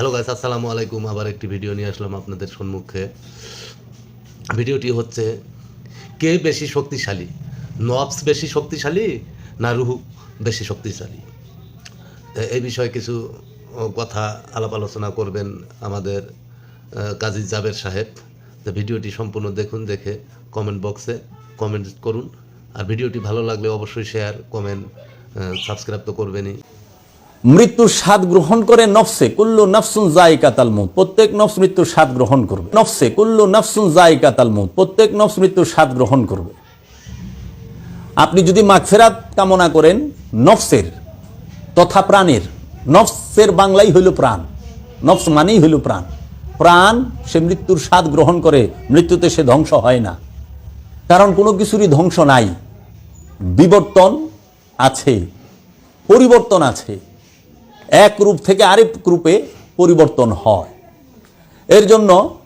Hello guys আসসালামু আলাইকুম। আবার একটি ভিডিও নিয়ে আসলাম আপনাদের সম্মুখে। ভিডিওটি হচ্ছে, কে বেশি শক্তিশালী? নবস বেশি শক্তিশালী না রুহু বেশি শক্তিশালী? এই বিষয়ে কিছু কথা আলাপ আলোচনা করবেন আমাদের কাজী জাবের সাহেব। তো ভিডিওটি সম্পূর্ণ দেখুন, দেখে কমেন্ট বক্সে কমেন্ট করুন। আর ভিডিওটি ভালো লাগলে অবশ্যই শেয়ার কমেন্ট সাবস্ক্রাইব তো করবেনই। মৃত্যুর স্বাদ গ্রহণ করে নফসে, কুল্লু নফসুন জায়কাতাল মৌত। প্রত্যেক নফস মৃত্যুর স্বাদ গ্রহণ করবে। নফসে, কুল্লু নফসুন জায়কাতাল মৌত। প্রত্যেক নফস মৃত্যুর স্বাদ গ্রহণ করবে। আপনি যদি মাগফেরাত কামনা করেন, নফসের তথা প্রাণের, নফসের বাংলাই হইল প্রাণ। নফস মানেই হইল প্রাণ। প্রাণ সে মৃত্যুর স্বাদ গ্রহণ করে, মৃত্যুতে সে ধ্বংস হয় না। কারণ কোনো কিছুরই ধ্বংস নাই। বিবর্তন আছে, পরিবর্তন আছে। এক রূপ থেকে আরেক রূপে পরিবর্তন হয়। এর জন্য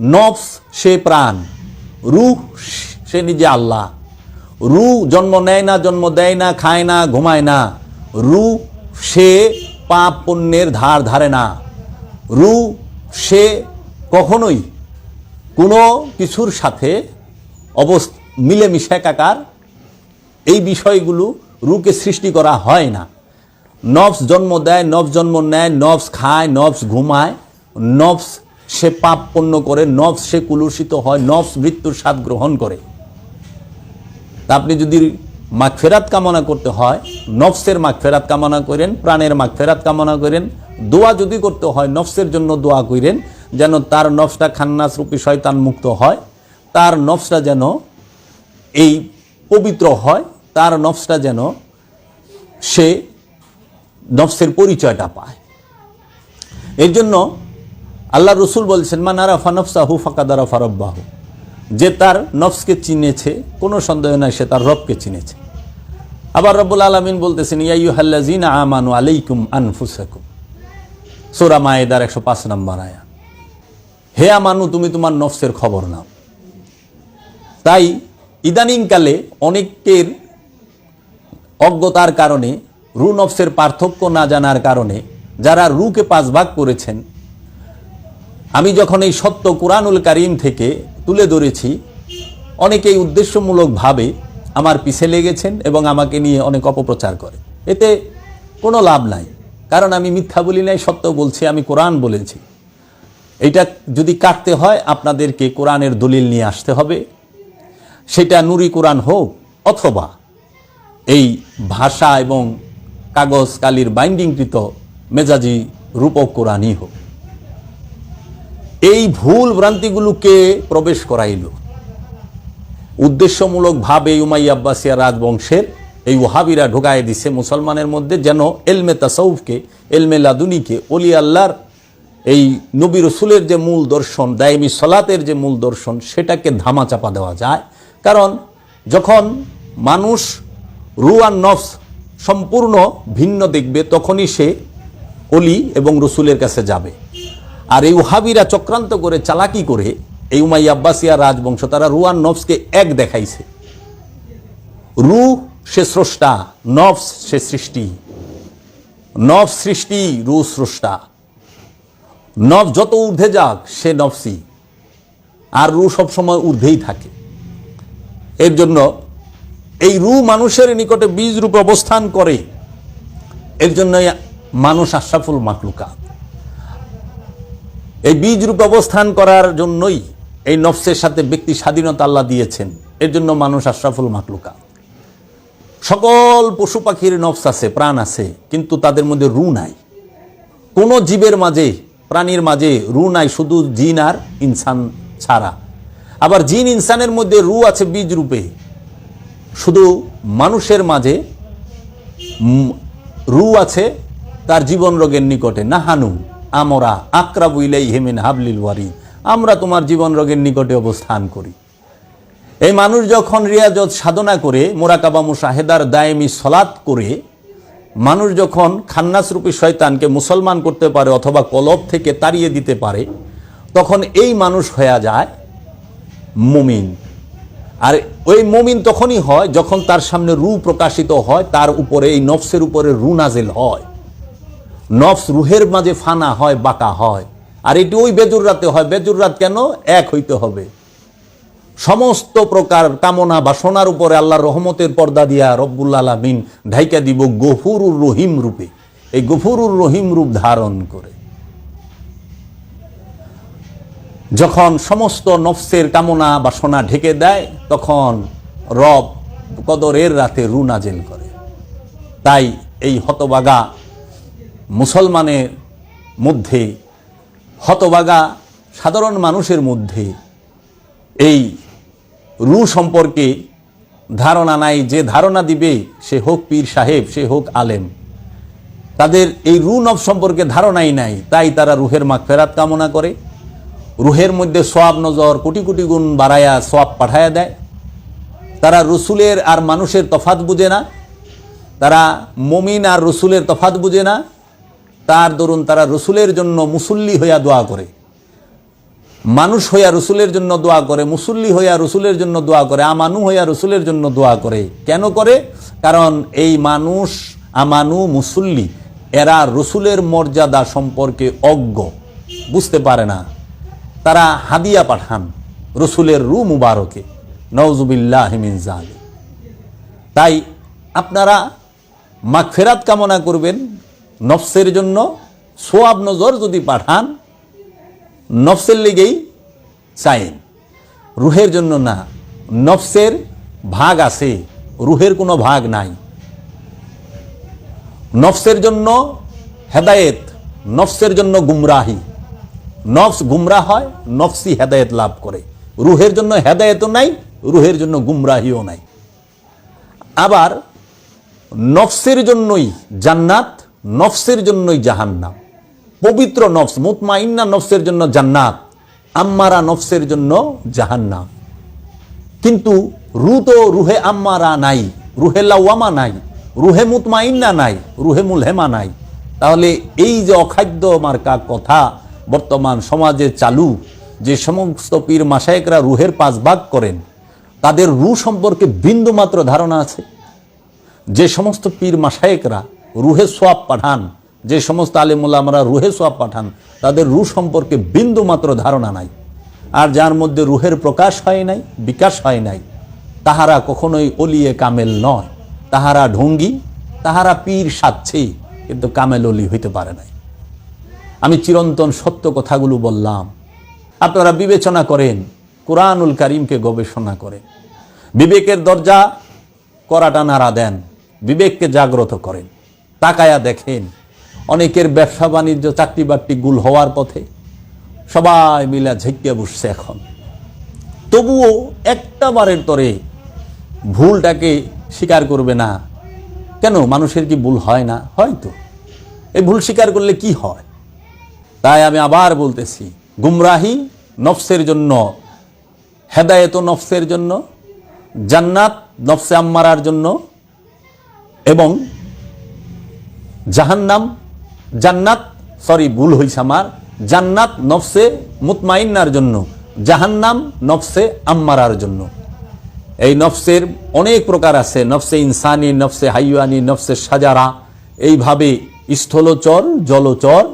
নফস সে প্রাণ, রূহ সে নিজে আল্লাহ। রু জন্ম নেয় না, জন্ম দেয় না, খায় না, ঘুমায় না। রু সে পাপ পুণ্যের ধার ধারে না। রু সে কখনোই কোনো কিছুর সাথে অবস্থ মিলেমিশে একাকার। এই বিষয়গুলো রুকে সৃষ্টি করা হয় না। নবস জন্ম দেয় নবস জন্ম নেয় নবস খায় নবস ঘুমায় নবস সে পাপ পণ্য করে নবস সে কুলুষিত হয় নবস মৃত্যুর স্বাদ গ্রহণ করে। তা আপনি যদি মাগফেরাত কামনা করতে হয়, নফসের মাগফেরাত কামনা করেন, প্রাণের মাগফেরাত কামনা করেন, দোয়া যদি করতে হয়, নফসের জন্য দোয়া করেন, যেন তার নফসটা খান্নাস রূপী শয়তান মুক্ত হয়, তার নফসটা যেন এই পবিত্র হয়, তার নফসটা যেন সে পরিচয়টা পায়। এর জন্য আল্লাহ রসুল বলছেন, মা মানারা ফানফসাহু ফাকাদারা ফারব্বাহু যে তার নফসকে চিনেছে, কোনো সন্দেহ নাই, সে তার রবকে চিনেছে। আবার রব্বুল আলমিন বলতেছেন ইয়াইউ হাল্লাজিন আমানু আলাইকুম আনফুসাকুম। সোরা মায়েদার একশো পাঁচ নম্বর আয়া হে আমানু, তুমি তোমার নফসের খবর নাও। তাই ইদানিংকালে অনেকের অজ্ঞতার কারণে রু নফসের পার্থক্য না জানার কারণে যারা রুকে পাঁচ ভাগ করেছেন। আমি যখন এই সত্য কোরআনুল কারিম থেকে তুলে ধরেছি, অনেকেই উদ্দেশ্যমূলকভাবে আমার পিছে লেগেছেন এবং আমাকে নিয়ে অনেক অপপ্রচার করে এতে কোনো লাভ নাই, কারণ আমি মিথ্যা বলি নাই, সত্য বলছি, আমি কোরআন বলেছি। এটা যদি কাটতে হয়, আপনাদেরকে কোরআনের দলিল নিয়ে আসতে হবে। সেটা নুরি কোরআন হোক অথবা এই ভাষা এবং কাগজ কালির বাইন্ডিংকৃত মেজাজি রূপক কোরআনই হোক। এই ভুল ভ্রান্তিগুলোকে প্রবেশ করাইল। উদ্দেশ্যমূলকভাবে উমাই আব্বাসিয়া রাজবংশের এই ওহাবিরা ঢোকায় দিছে মুসলমানের মধ্যে যেন এলমে তাসাউফকে, এলমে লাদুনিকে অলি আল্লাহর এই নবী রসুলের যে মূল দর্শন, দায়মি সলাতের যে মূল দর্শন, সেটাকে ধামাচাপা দেওয়া যায়। কারণ যখন মানুষ রু আর নফস সম্পূর্ণ ভিন্ন দেখবে, তখনই সে অলি এবং রসুলের কাছে যাবে। আর এই ওহাবিরা চক্রান্ত করে, চালাকি করে, এই উমাই আব্বাসিয়া রাজবংশ, তারা রুয়ান নফসকে এক দেখাইছে। রু সে স্রষ্টা, নফস সে সৃষ্টি। নফ সৃষ্টি রু স্রষ্টা। নফ যত ঊর্ধ্বে যাক, সে নফসি আর রু সবসময় ঊর্ধ্বেই থাকে। এর জন্য এই রু মানুষের নিকটে বীজ রূপে অবস্থান করে। এর জন্য মানুষ আশরাফুল মাকলুকা এই বীজ রূপে অবস্থান করার জন্যই এই নফসের সাথে ব্যক্তি স্বাধীনতা আল্লাহ দিয়েছেন। এর জন্য মানুষ আশরাফুল মাকলুকা সকল পশু পাখির নফস আছে, প্রাণ আছে, কিন্তু তাদের মধ্যে রু নাই। কোনো জীবের মাঝে, প্রাণীর মাঝে রু নাই, শুধু জিন আর ইনসান ছাড়া। আবার জিন ইনসানের মধ্যে রু আছে বীজ রূপে। শুধু মানুষের মাঝে রু আছে, তার জীবন রোগের নিকটে। নাহানু আমরা আক্রাবু ইলাই হেমিন হাবলিল ওয়ারি আমরা তোমার জীবন রোগের নিকটে অবস্থান করি। এই মানুষ যখন রিয়াজত সাধনা করে, মোরাকাবা মুশাহেদার দায়েমি সলাৎ করে, মানুষ যখন খান্নাসরূপী শয়তানকে মুসলমান করতে পারে অথবা কলব থেকে তাড়িয়ে দিতে পারে, তখন এই মানুষ হয়ে যায় মুমিন। আর ওই মুমিন তখনই হয় যখন তার সামনে রু প্রকাশিত হয়, তার উপরে, এই নফসের উপরে রু নাজেল হয়। নফস রুহের মাঝে ফানা হয়, বাঁকা হয়। আর এটি ওই বেজুর রাতে হয়। বেজুর রাত কেন? এক হইতে হবে। সমস্ত প্রকার কামনা বাসনার উপরে আল্লাহর রহমতের পর্দা দিয়া রব্বুল আলমিন ঢাইকা দিব গফুরুর রহিম রূপে। এই গফুরুর রহিম রূপ ধারণ করে। যখন সমস্ত নফসের কামনা বাসনা ঢেকে দেয়, তখন রব কদরের রাতে রু নাজেল করে। তাই এই হতবাগা মুসলমানের মধ্যে, হতবাগা সাধারণ মানুষের মধ্যে এই রু সম্পর্কে ধারণা নাই, যে ধারণা দিবে সে হোক পীর সাহেব, সে হোক আলেম। তাদের এই রু নব সম্পর্কে ধারণাই নাই, তাই তারা রুহের মাগ ফেরাত কামনা করে। রুহের মধ্যে সোয়াব নজর কোটি কোটি গুণ বাড়ায়া সোয়াব পাঠায়া দেয়। তারা রসুলের আর মানুষের তফাত বুঝে না। তারা মমিন আর রসুলের তফাত বুঝে না। তার দরুন তারা রসুলের জন্য মুসল্লি হইয়া দোয়া করে। মানুষ হইয়া রসুলের জন্য দোয়া করে, মুসল্লি হইয়া রসুলের জন্য দোয়া করে, আমানু হইয়া রসুলের জন্য দোয়া করে। কেন করে? কারণ এই মানুষ আমানু মুসল্লি, এরা রসুলের মর্যাদা সম্পর্কে অজ্ঞ। বুঝতে পারে না। তারা হাদিয়া পাঠান রসুলের রু মুবারকে। নওজুবিল্লাহ মিন জালিম তাই আপনারা মাগফেরাত কামনা করবেন, নফসের জন্য সোয়াব নজর যদি পাঠান, নফসের লেগেই চাইন রুহের জন্য না, নফসের ভাগ আছে, রুহের কোনো ভাগ নাই। নফসের জন্য হেদায়েত, নফসের জন্য গুমরাহি। নফস গুমরাহ হয় নফসি হেদায়েত লাভ করে। রুহের জন্য হেদায়েতও নাই, রুহের জন্য গুমরাহিও নাই। আবার নফসের জন্যই জান্নাত, নফসের জন্যই জাহান্নাম। পবিত্র নফস, মুতমাইন্না নফসের জন্য জান্নাত, আম্মারা নফসের জন্য জাহান্নাম। কিন্তু রু তো রুহে আম্মারা নাই, রুহে লাওয়ামা নাই, রুহে মুতমাইন্না নাই, রুহে মুলহেমা নাই। তাহলে এই যে অখাদ্য মার্কা কথা বর্তমান সমাজে চালু, যে সমস্ত পীর মাসায়েকরা রুহের পাঁচ ভাগ করেন, তাদের রু সম্পর্কে বিন্দুমাত্র ধারণা আছে? যে সমস্ত পীর মাসায়েকরা রুহে সোয়াব পাঠান, যে সমস্ত আলিমুল্লামরা রুহে সোয়াব পাঠান, তাদের রু সম্পর্কে বিন্দু মাত্র ধারণা নাই। আর যার মধ্যে রুহের প্রকাশ হয় নাই, বিকাশ হয় নাই, তাহারা কখনোই অলিয়ে কামেল নয়। তাহারা ঢঙ্গি, তাহারা পীর সাচ্ছে কিন্তু কামেল অলি হইতে পারে নাই। আমি চিরন্তন সত্য কথাগুলো বললাম। আপনারা বিবেচনা করেন, কোরআনুল কারিমকে গবেষণা করেন। বিবেকের দরজা করাটা নাড়া দেন, বিবেককে জাগ্রত করেন। তাকায়া দেখেন, অনেকের ব্যবসা বাণিজ্য চাকরি বাকরি গুল হওয়ার পথে সবাই মিলা ঝেঁকিয়ে বসছে এখন। তবুও একটা বারের তরে ভুলটাকে স্বীকার করবে না। কেন? মানুষের কি ভুল হয় না? হয়তো। এই ভুল স্বীকার করলে কি হয়? তাই আমি আবার বলতেছি, গুমরাহি নফসের জন্য, হেদায়েত নফসের জন্য, জান্নাত নফসে আম্মারার জন্য এবং জাহান্নাম, জান্নাত, সরি, ভুল হয়েছে আমার, জান্নাত নফসে মুতমাইন্নার জন্য, জাহান্নাম নফসে আম্মারার জন্য। এই নফসের অনেক প্রকার আছে, নফসে ইনসানি, নফসে হাইয়ানি নফসে সাজারা, এইভাবে স্থলচর, জলচর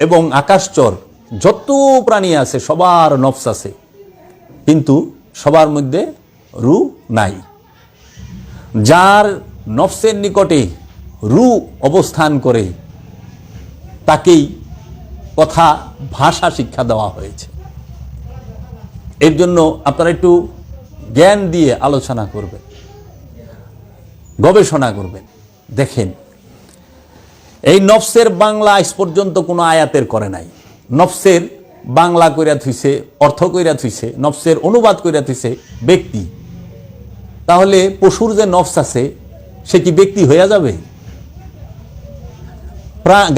এবং আকাশচর যত প্রাণী আছে, সবার নফস আছে। কিন্তু সবার মধ্যে রু নাই। যার নফসের নিকটে রু অবস্থান করে, তাকেই কথা ভাষা শিক্ষা দেওয়া হয়েছে। এর জন্য আপনারা একটু জ্ঞান দিয়ে আলোচনা করবেন, গবেষণা করবেন, দেখেন। এই নফসের বাংলা আজ পর্যন্ত কোনো আয়াতের করে নাই। নফসের বাংলা কইরা থুইছে, অর্থ কইরা থুইছে, নফসের অনুবাদ কইরা থুইছে ব্যক্তি। তাহলে পশুর যে নফস আছে, সে কি ব্যক্তি হইয়া যাবে?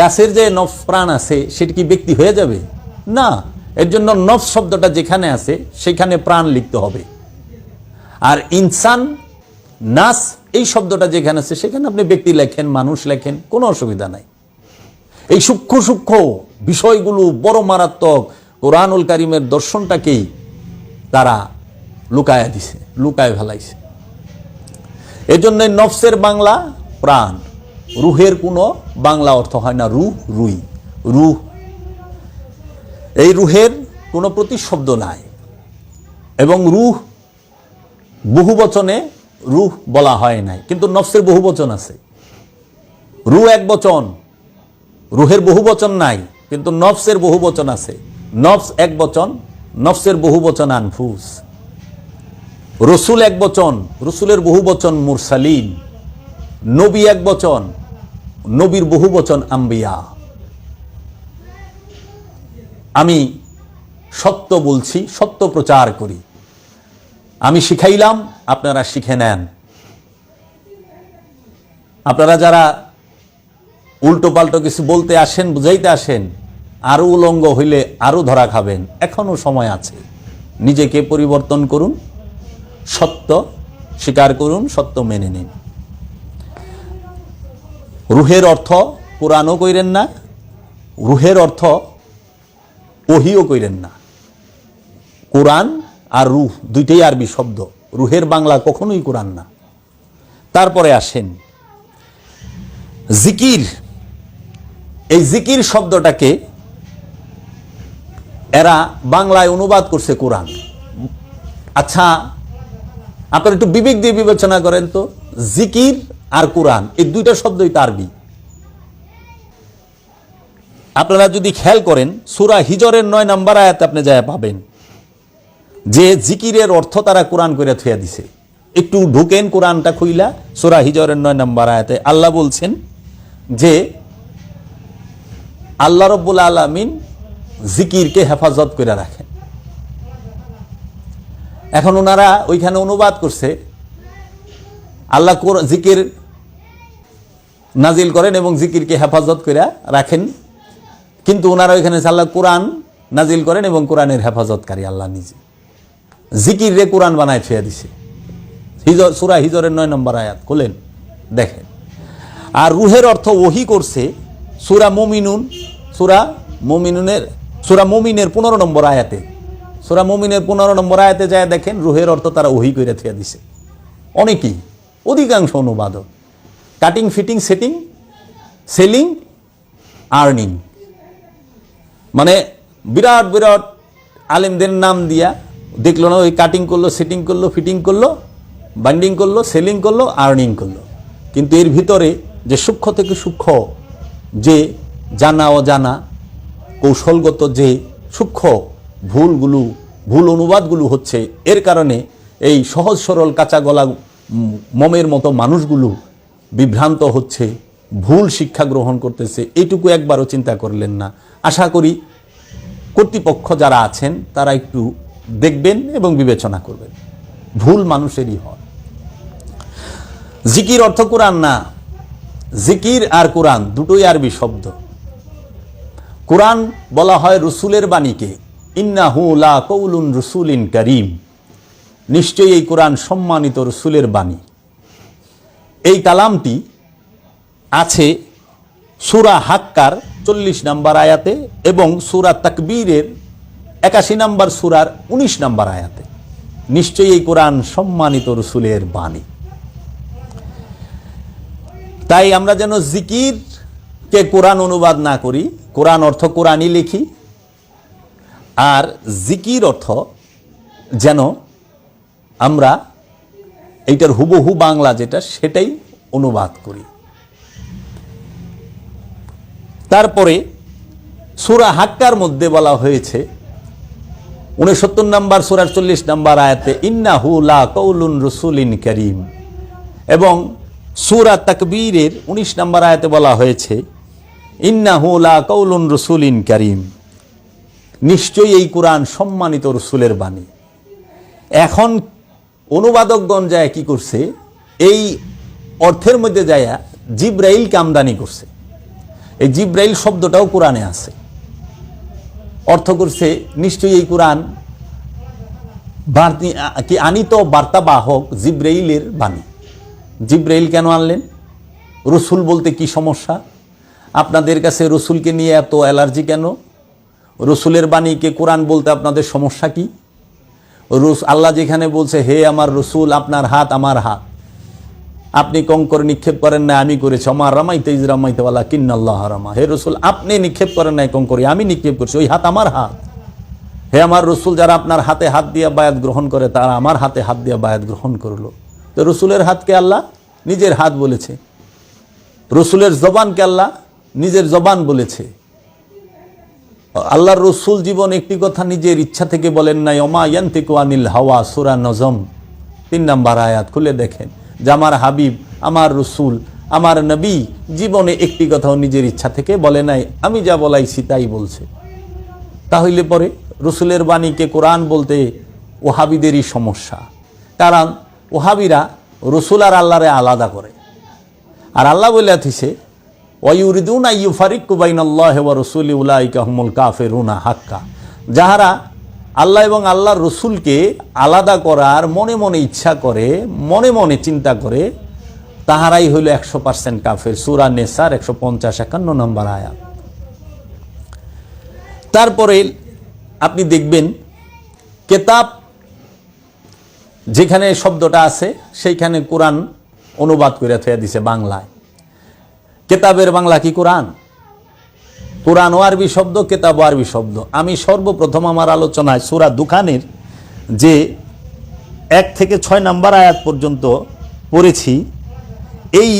গাছের যে নফস প্রাণ আছে, সেটা কি ব্যক্তি হয়ে যাবে? না, এর জন্য নফস শব্দটা যেখানে আছে, সেখানে প্রাণ লিখতে হবে। আর ইনসান, নাস এই শব্দটা যেখানে আছে, সেখানে আপনি ব্যক্তি লেখেন, মানুষ লেখেন, কোনো অসুবিধা নাই। এই সূক্ষ্ম সূক্ষ্ম বিষয়গুলো বড় মারাত্মক কোরআনুল কারিমের দর্শনটাকেই তারা লুকায়া দিছে, লুকায় ফেলাইছে। এজন্য নফসের বাংলা প্রাণ, রুহের কোনো বাংলা অর্থ হয় না, রুহ, রুই, রুহ। এই রুহের কোনো প্রতিশব্দ নাই। এবং রুহ বহু বচনে রুহ বলা হয় নাই, কিন্তু নফসের বহু বচন আছে। রু এক বচন, রুহের বহু বচন নাই, কিন্তু নফসের বহু বচন আছে। নফস এক বচন, নফসের বহু বচন আনফুস। রসুল এক বচন, রসুলের বহু বচন মুরসালিন। নবী এক বচন, নবীর বহু বচন আম্বিয়া। আমি সত্য বলছি, সত্য প্রচার করি। আমি শিখাইলাম, আপনারা শিখে নেন। আপনারা যারা উল্টো পাল্টো কিছু বলতে আসেন, বুঝাইতে আসেন আরও উলঙ্গ হইলে আরও ধরা খাবেন এখনও সময় আছে। নিজেকে পরিবর্তন করুন, সত্য স্বীকার করুন, সত্য মেনে নিন। রুহের অর্থ কোরআনও কইরেন না, রুহের অর্থ ওহিও কইরেন না। কোরআন আর রুহ, দুইটাই আরবি শব্দ। রুহের বাংলা কখনোই কোরআন না। তারপরে আসেন, জিকির। এই জিকির শব্দটাকে এরা বাংলায় অনুবাদ করছে কোরআন। আচ্ছা আপনারা একটু বিবেক দিয়ে বিবেচনা করেন তো, জিকির আর কোরআন, এই দুইটা শব্দই তো আরবি। আপনারা যদি খেয়াল করেন, সুরা হিজরের নয় নাম্বার আয়াতে আপনি যায় পাবেন। যে জিকিরের অর্থ তারা কোরআন করে থুয়া দিছে। একটু ঢুকেন কোরআনটা খুইলা, সুরা হিজরের নয় নাম্বার আয়াতে। আল্লাহ বলছেন যে, আল্লাহ রব্বুল আলমিন জিকিরকে হেফাজত করে রাখেন। এখন ওনারা ওইখানে অনুবাদ করছে, আল্লাহ কোর- জিকির নাজিল করেন এবং জিকিরকে হেফাজত করে রাখেন। কিন্তু ওনারা ওইখানে আল্লাহ কোরআন নাজিল করেন এবং কোরআনের হেফাজতকারী আল্লাহ নিজে। জিকির রে কোরআন বানায় ফেয়া দিছে। হিজর সুরা হিজরের নয় নম্বর আয়াত, খোলেন, দেখেন। আর রুহের অর্থ ওহি করছে সুরা মমিনুন, সুরা মমিনুনের, সুরা মমিনের পনেরো নম্বর আয়াতে। সুরা মমিনের পনেরো নম্বর আয়াতে যায় দেখেন, রুহের অর্থ তারা ওহি করে থিয়া দিছে। অনেকেই, অধিকাংশ অনুবাদক। Cutting, fitting, setting, selling, earning. মানে বিরাট বিরাট আলেমদের নাম দিয়া দেখল না, ওই কাটিং করল সেটিং করল ফিটিং করল বাইন্ডিং করল সেলিং করল আর্নিং করল। কিন্তু এর ভিতরে যে সূক্ষ্ম থেকে সূক্ষ্ম যে জানা, অজানা, কৌশলগত যে সূক্ষ্ম ভুলগুলো, ভুল অনুবাদগুলো হচ্ছে, এর কারণে এই সহজ সরল কাঁচা গলা মমের মতো মানুষগুলো বিভ্রান্ত হচ্ছে, ভুল শিক্ষা গ্রহণ করতেছে এইটুকু একবারও চিন্তা করলেন না। আশা করি কর্তৃপক্ষ যারা আছেন, তারা একটু দেখবেন এবং বিবেচনা করবেন। ভুল মানুষেরই হয় জিকির অর্থ কোরআন না? জিকির আর কোরআন দুটোই আরবি শব্দ। কোরআন বলা হয় রসুলের বাণীকে। ইন্নাহু লা কৌলুন রসুলিন করিম। নিশ্চয়ই এই কোরআন সম্মানিত রসুলের বাণী। এই কালামটি আছে সুরা হাক্কার চল্লিশ নাম্বার আয়াতে এবং সুরা তাকবীরের একাশি নাম্বার সুরার উনিশ নাম্বার আয়াতে। নিশ্চয়ই এই কোরআন সম্মানিত রসুলের বাণী। তাই আমরা যেন জিকিরকে কোরআন অনুবাদ না করি, কোরআন অর্থ কোরআনই লিখি, আর জিকির অর্থ যেন আমরা এইটার হুবহু বাংলা যেটা, সেটাই অনুবাদ করি। তারপরে সুরা হাক্কার মধ্যে বলা হয়েছে উনসত্তর নাম্বার সুরার চল্লিশ নাম্বার আয়াতে, ইন্নাহু লা কৌলুন রসুলিন করিম। এবং সুরা তাকবীরের উনিশ নাম্বার আয়াতে বলা হয়েছে, ইন্নাহু লা কৌলুন রসুলিন করিম। নিশ্চয়ই এই কোরআন সম্মানিত রসুলের বাণী। এখন অনুবাদকগণ যায় কি করছে? এই অর্থের মধ্যে যায় জিব্রাইলকে আমদানি করছে। এই জিব্রাইল শব্দটাও কোরআনে আছে। অর্থ করছে, নিশ্চয়ই এই কোরআন কি আনিত বার্তাবাহক জিব্রাইলের বাণী। জিব্রাইল কেন আনলেন? রসুল বলতে কি সমস্যা? আপনাদের কাছে রসুলকে নিয়ে এত অ্যালার্জি কেন? রসুলের বাণীকে কোরআন বলতে আপনাদের সমস্যা কি? রস আল্লাহ যেখানে বলছে, হে আমার রসুল, আপনার হাত আমার হাত। আপনি কঙ্কর নিক্ষেপ করেন না আমি করেছি। আমার রামাইতে, ইজ রামাইতে, ওয়ালা কিন্নাল্লাহ রামা। হে রসুল, আপনি নিক্ষেপ করেন নাই কঙ্করি আমি নিক্ষেপ করছি। ওই হাত আমার হাত। হে আমার রসুল, যারা আপনার হাতে হাত দিয়ে বায়াত গ্রহণ করে, তারা আমার হাতে হাত দিয়ে বায়াত গ্রহণ করল। তো রসুলের হাতকে আল্লাহ নিজের হাত বলেছে। রসুলের জবানকে আল্লাহ নিজের জবান বলেছে। আল্লাহর রসুল জীবন একটি কথা নিজের ইচ্ছা থেকে বলেন নাই অমা ইয়ান্তিকু আনিল হাওয়া, সুরা নজম। তিন নাম্বার আয়াত, খুলে দেখেন। যে আমার হাবিব, আমার রসুল, আমার নবী জীবনে একটি কথাও নিজের ইচ্ছা থেকে বলে নাই। আমি যা বলাইছি তাই বলছে। তাহলে পরে রসুলের বাণীকে কোরআন বলতে ওহাবিদেরই সমস্যা। কারণ ওহাবিরা রসুল আর আল্লাহরে আলাদা করে। আর আল্লাহ বলে আথিছে ওয়ুরিদুন আইয়ু ফারিক কুবাইন আল্লাহ রসুলি উলাইকা হুমুল কাফেরুনা হাক্কা। যাহারা আল্লাহ এবং আল্লাহর রসুলকে আলাদা করার মনে মনে ইচ্ছা করে, মনে মনে চিন্তা করে, তাহারাই হইল একশো পার্সেন্ট কাফের। সুরা নেসার একশো পঞ্চাশ একান্ন নম্বর আয়াত। তারপরে আপনি দেখবেন, কেতাব যেখানে শব্দটা আছে, সেইখানে কোরআন অনুবাদ করে থয়ে দিছে বাংলায়। কেতাবের বাংলা কি কোরআন? কোরআন ও আরবি শব্দ, কেতাব ও আরবি শব্দ। আমি সর্বপ্রথম আমার আলোচনায় সুরা দুখানের যে এক থেকে ছয় নাম্বার আয়াত পর্যন্ত পড়েছি, এই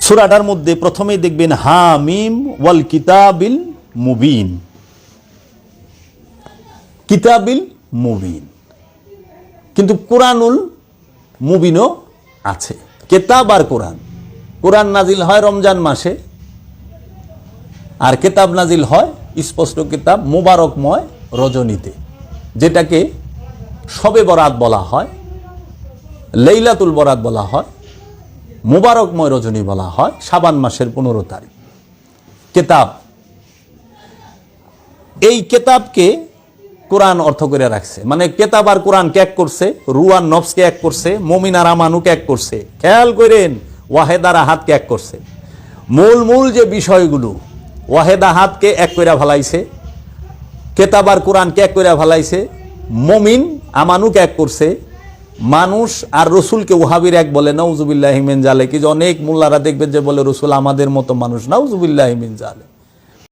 সুরাটার মধ্যে প্রথমেই দেখবেন হা মিম ওয়াল কিতাবিল মুবিন। কিতাবিল মুবিন। কিন্তু কোরআনুল মুবিনও আছে। কেতাব আর কোরআন। কোরআন নাজিল হয় রমজান মাসে, আর কেতাব নাজিল হয় স্পষ্ট কিতাব মোবারকময় রজনীতে, যেটাকে সবে বরাত বলা হয়, লেইলাতুল বরাত বলা হয়, মোবারকময় রজনী বলা হয় সাবান মাসের পনেরো তারিখ। কেতাব, এই কেতাবকে কোরআন অর্থ করে রাখছে। মানে কেতাব আর কোরআন এক করছে, রুয়ান নফসকে এক করছে, মমিন আর আমানুকে এক করছে। খেয়াল করেন ওয়াহেদার হাতকে এক করছে। মূল মূল যে বিষয়গুলো, ওয়াহেদা হাতকে এক করে ভালাইছে কেতাবার কোরআনকে এক করে ভালাইছে, মমিন আমানুকে এক করছে, মানুষ আর রসুলকে ওহাবির এক বলে, নাউজুবিল্লাহ হিমেন জালে কি যে অনেক মোল্লারা দেখবেন যে বলে, রসুল আমাদের মতো মানুষ। নাউজুবিল্লাহ হিমেন জালে